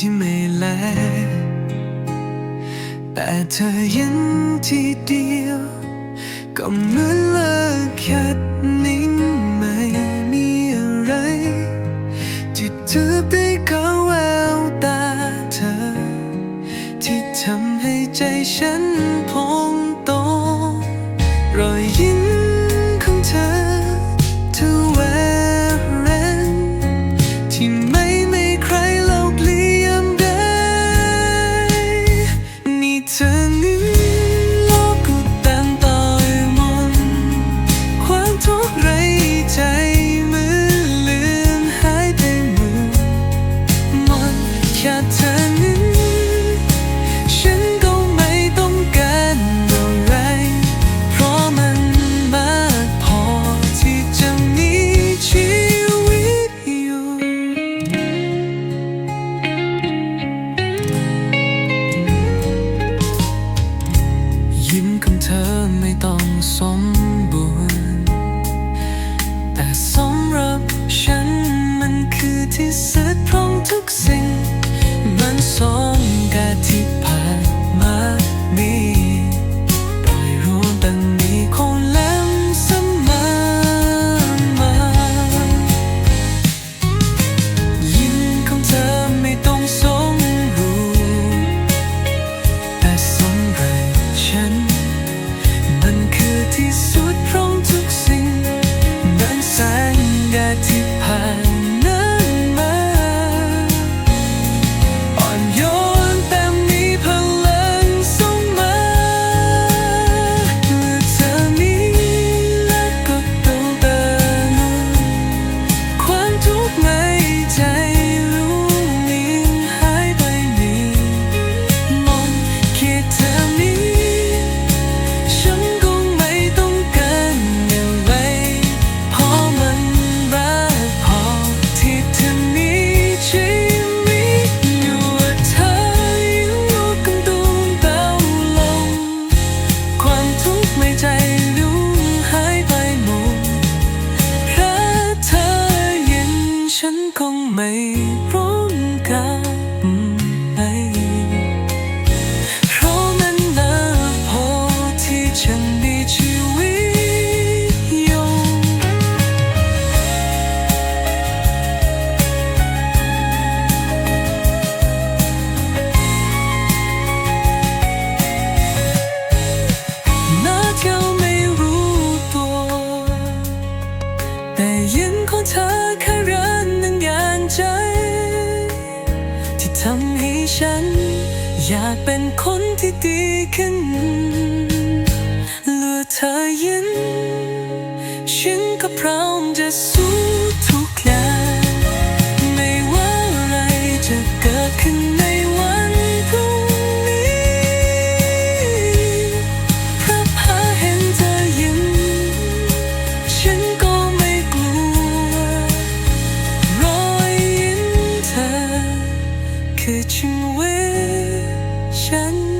ที่ไม่แล แต่เธอยันทีเดียว ก็เหมือนเลิกแค่นิ่งไม่มีอะไร ที่เธอไปขาแววตาเธอ ที่ทำให้ใจฉัน เธอนี้ฉันก็ไม่ต้องการอะไร เพราะมันมากพอที่จะมีชีวิตอยู่ ยิ้มของเธอไม่ต้องสมบูรณ์ แต่สำรับฉันมันคือที่สุด make ฉัน อยากเป็นคนที่ดีขึ้นเลือเธอยินฉันก็พร้อมจะสู้ทุกอย่างไม่ว่าอะไรจะเกิดขึ้นใน ไว้ฉัน